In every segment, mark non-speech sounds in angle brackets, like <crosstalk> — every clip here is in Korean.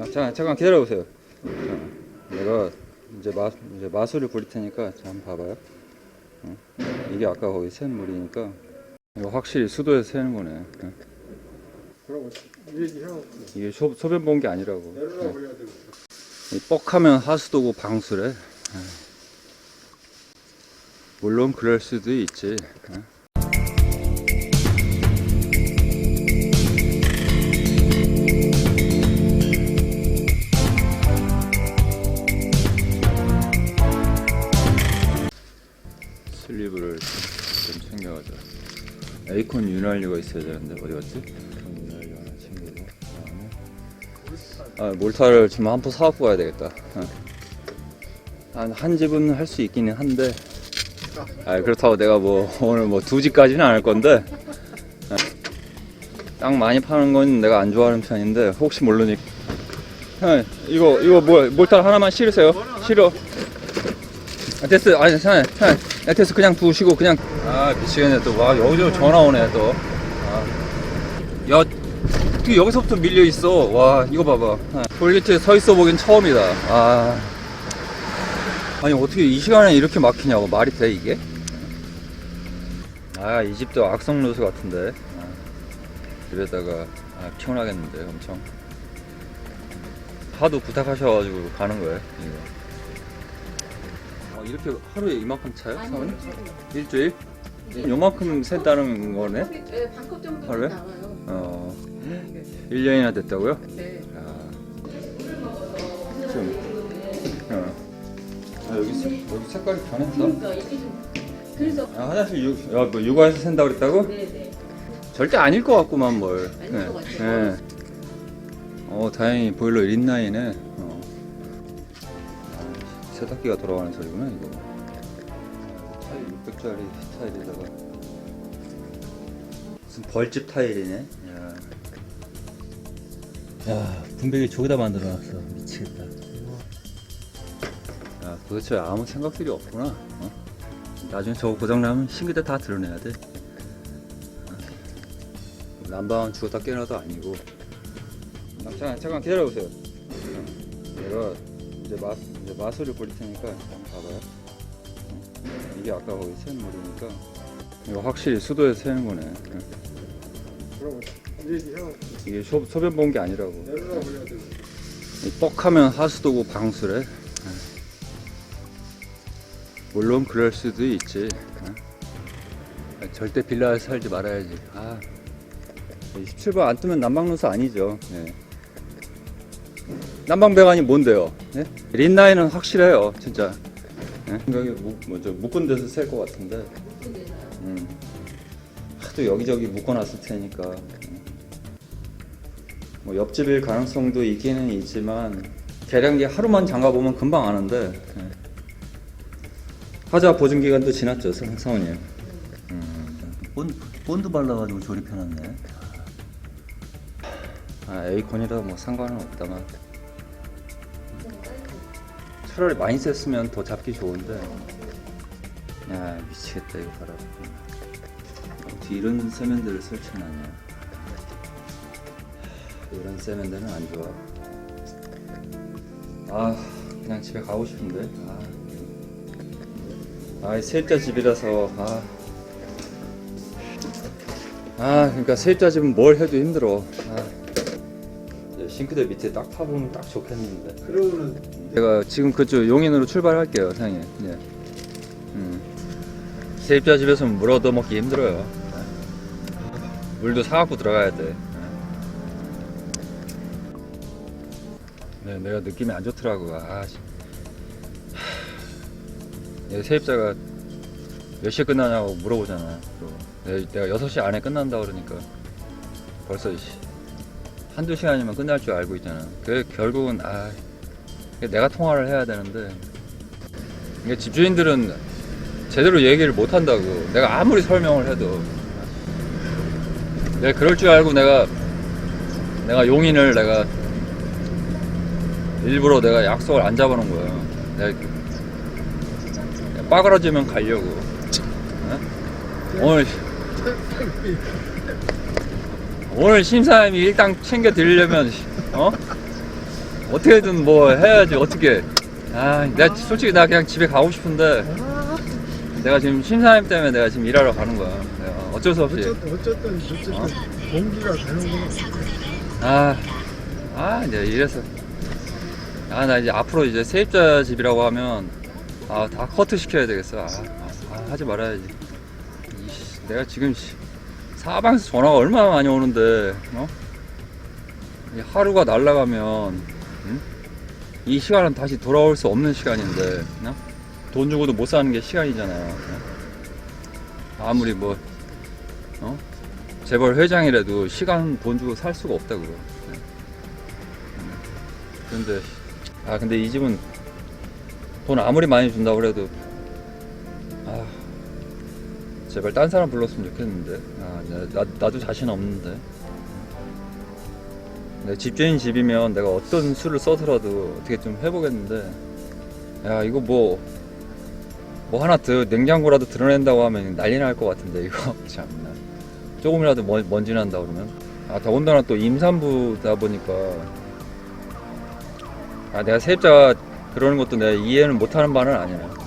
아, 잠깐 잠깐 기다려 보세요. 내가 이제 마 이제 마술을 부릴 테니까 자, 한번 봐봐요. 어? 이게 아까 거기 샌 물이니까 이거 확실히 수도에서 새는 거네. 어? 이게 소, 소변 본 게 아니라고. 되고. 이 뻑하면 하수도고 방수래. 어. 물론 그럴 수도 있지. 어? 슬리브를 좀 챙겨가자. 에이콘 윤활유가 있어야 되는데 어디 갔지? 에이콘 윤활유 하나 챙기고 그다음에 아 몰타를 지금 한포 사갖고 가야 되겠다. 어. 한, 한 집은 할 수 있기는 한데 아 그렇다고 내가 뭐 오늘 뭐 두 집까지는 안 할 건데 어. 땅 많이 파는 건 내가 안 좋아하는 편인데 혹시 모르니까 형 이거 이거 뭐 몰타 하나만 실으세요. 실어. 아, 됐어. 아니, 괜찮아요. 괜찮아요. 야, 됐어. 그냥 두시고, 그냥. 아, 미치겠네. 또. 와, 여기저기 전화 오네, 또. 아. 야, 어떻게 여기서부터 밀려 있어. 와, 이거 봐봐. 아, 톨게이트에 서 있어 보긴 처음이다. 아. 아니, 어떻게 이 시간에 이렇게 막히냐고. 말이 돼, 이게? 아, 이 집도 악성 루스 같은데. 아, 집에다가, 아, 피곤하겠는데, 엄청. 하도 부탁하셔가지고 가는 거예요, 이거. 어, 이렇게 하루에 이만큼 차요? 사원이? 일주일? 요만큼 샌다는 거네? 네, 반컵 정도 하루에? 나와요. 어, 1년이나 됐다고요? 네. 아, 좀, 어. 아, 여기, 색, 여기 색깔이 변했어? 그러니까 이게 좀 그래서 아, 화장실 육, 야, 뭐 육아에서 샌다 그랬다고? 네네. 절대 아닐 것 같구만, 뭘. 아닐 것 같아요. 예. 어, 다행히 보일러 린나이네. 어. 아, 세탁기가 돌아가는 소리구나, 이거. 타일 600짜리 타일에다가. 무슨 벌집 타일이네. 야. 야, 분배기 저기다 만들어놨어. 미치겠다. 야, 도대체 아무 생각들이 없구나. 어? 나중에 저거 고장나면 신기대 다 드러내야 돼. 난방은 죽었다 깨어나도 아니고 잠깐 잠깐 기다려보세요 내가 이제 마 이제 마술을 부릴 테니까 한번 봐봐요. 어? 이게 아까 거기 샌 물이니까. 이거 확실히 수도에서 새는 거네. 이게 소, 소변 본 게 아니라고. 뻑하면 하수도고 방수래. 어? 물론 그럴 수도 있지. 어? 절대 빌라에 살지 말아야지. 아. 27번 안 뜨면 난방누수 아니죠. 네. 난방배관이 뭔데요 네? 린라인은 확실해요 진짜 네? 생각에 묵, 뭐죠, 묶은 데서 셀 것 같은데 음. 하도 여기저기 묶어놨을 테니까 음. 뭐 옆집일 가능성도 있기는 있지만 계량기 하루만 잠가 보면 금방 아는데 예. 하자 보증 기간도 지났죠 성- 성우님 음. 본, 본드 발라가지고 조립해놨네 아 에이콘이라 뭐 상관은 없다만 차라리 많이 셌으면 더 잡기 좋은데 야 미치겠다 이거 봐라 어떻게 이런 세면대를 설치해놨냐 이런 세면대는 안 좋아. 아, 그냥 집에 가고 싶은데. 아, 아 세입자 집이라서. 아, 아, 그러니까 세입자 집은 뭘 해도 힘들어. 아, 싱크대 밑에 딱 파보면 딱 좋겠는데. 그러면은 제가 지금 그쪽 용인으로 출발할게요, 사장님. 예. 음. 세입자 집에서는 물 얻어 먹기 힘들어요. 물도 사갖고 들어가야 돼. 네, 내가 느낌이 안 좋더라고. 아, 씨. 하... 얘 세입자가 몇 시에 끝나냐고 물어보잖아. 또 내- 내가 6시 안에 끝난다 그러니까 벌써 씨, 한두 시간이면 끝날 줄 알고 있잖아. 그 결국은 아 내가 통화를 해야 되는데 이게 집주인들은 제대로 얘기를 못 한다고. 내가 아무리 설명을 해도 내가 그럴 줄 알고 내가 내가 용인을 내가 일부러 내가 약속을 안 잡아놓은 거야. 내가 빠그러지면 가려고. 어? 오늘 오늘 심사님이 일당 챙겨 드리려면 어? 어떻게든 뭐 해야지 어떻게 아 내가 솔직히 나 그냥 집에 가고 싶은데 내가 지금 심사님 때문에 내가 지금 일하러 가는 거야 내가 어쩔 수 없이 어쨌든 어쨌든 어쨌든 어? 동기가 되는구나. 아, 아 이제 이래서 아 나 이제 앞으로 이제 세입자 집이라고 하면 아 다 커트 시켜야 되겠어 아, 아, 아, 하지 말아야지 이씨, 내가 지금 씨, 사방에서 전화가 얼마나 많이 오는데 어? 이 하루가 날아가면 응? 이 시간은 다시 돌아올 수 없는 시간인데 어? 돈 주고도 못 사는 게 시간이잖아요 어? 아무리 뭐 어? 재벌 회장이라도 시간 돈 주고 살 수가 없다 그거. 네. 음. 근데 아 근데 이 집은 돈 아무리 많이 준다 그래도 아 제발 딴 사람 불렀으면 좋겠는데. 아 나, 나, 나도 자신 없는데. 내 집주인 집이면 내가 어떤 수를 써서라도 어떻게 좀 해보겠는데. 야 이거 뭐뭐 하나 더 냉장고라도 드러낸다고 하면 난리 날 것 같은데 이거. <laughs> 참나. 조금이라도 먼, 먼지 난다 그러면. 아 더군다나 또 임산부다 보니까. 아 내가 세입자가 그러는 것도 내가 이해는 못하는 바는 아니야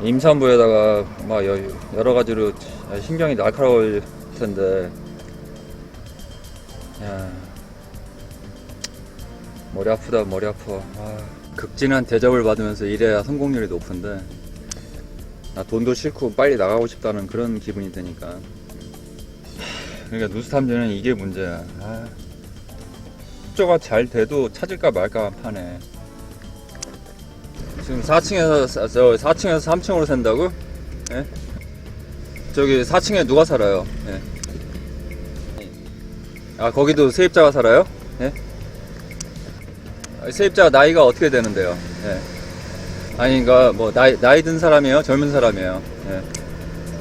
임산부에다가 막 여, 여러 가지로 신경이 날카로울 텐데. 야. 머리 아프다 머리 아파. 아, 극진한 대접을 받으면서 일해야 성공률이 높은데. 나 돈도 싫고 빨리 나가고 싶다는 그런 기분이 드니까. 그러니까 누수 탐지는 이게 문제야. 아, 협조가 잘 돼도 찾을까 말까 한 판에 지금 4층에서 저 4층에서 3층으로 산다고? 예? 저기 4층에 누가 살아요? 예. 아 거기도 세입자가 살아요? 예? 아, 세입자 나이가 어떻게 되는데요? 예. 아니 그러니까 뭐 나이 나이 든 사람이에요? 젊은 사람이에요? 예.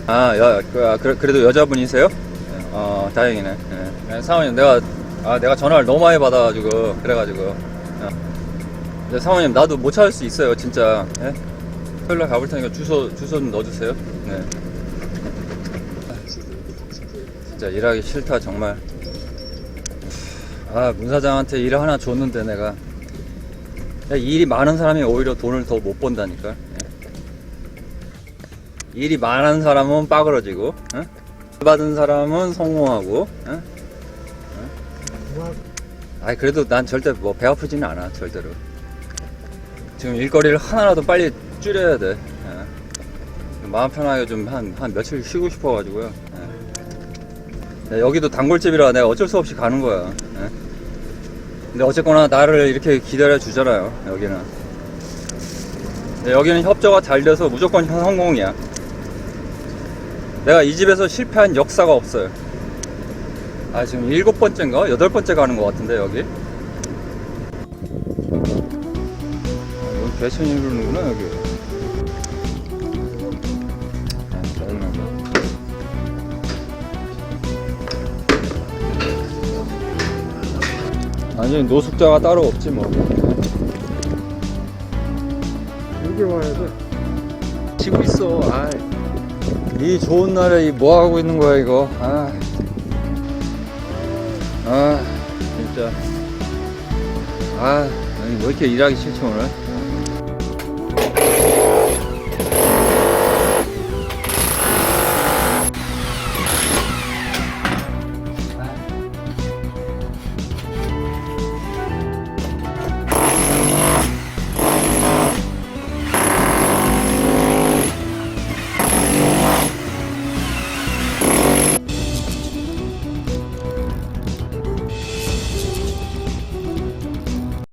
아, 여, 그, 아, 그래, 그래도 여자분이세요? 예. 어, 다행이네. 예. 예, 사모님, 내가, 아, 내가 전화를 너무 많이 받아가지고, 그래가지고. 어. 네, 사모님, 나도 못 찾을 수 있어요, 진짜. 예? 토요일 날 가볼 테니까 주소, 주소 좀 넣어주세요. 네. 진짜 일하기 싫다, 정말. 아, 문 사장한테 일 하나 줬는데 내가. 야, 일이 많은 사람이 오히려 돈을 더 못 번다니까. 예. 일이 많은 사람은 빠그러지고, 응? 받은 사람은 성공하고, 응? 그만 아니 그래도 난 절대 뭐 배 아프지는 않아 절대로. 지금 일거리를 하나라도 빨리 줄여야 돼. 예. 마음 편하게 좀 한 한 며칠 쉬고 싶어가지고요. 예. 네, 여기도 단골집이라 내가 어쩔 수 없이 가는 거야. 예. 근데 어쨌거나 나를 이렇게 기다려 주잖아요. 여기는. 네, 여기는 협조가 잘 돼서 무조건 성공이야. 내가 이 집에서 실패한 역사가 없어요. 아 지금 일곱 번째인가 여덟 번째 가는 것 같은데 여기. 배천이 그러는구나 여기. 아. 아니 노숙자가 따로 없지 뭐. 여기 와야 돼. 치고 있어. 아, 이 좋은 날에 이뭐 하고 있는 거야 이거. 아, 아, 진짜. 아, 아니, 왜 이렇게 일하기 싫지 오늘?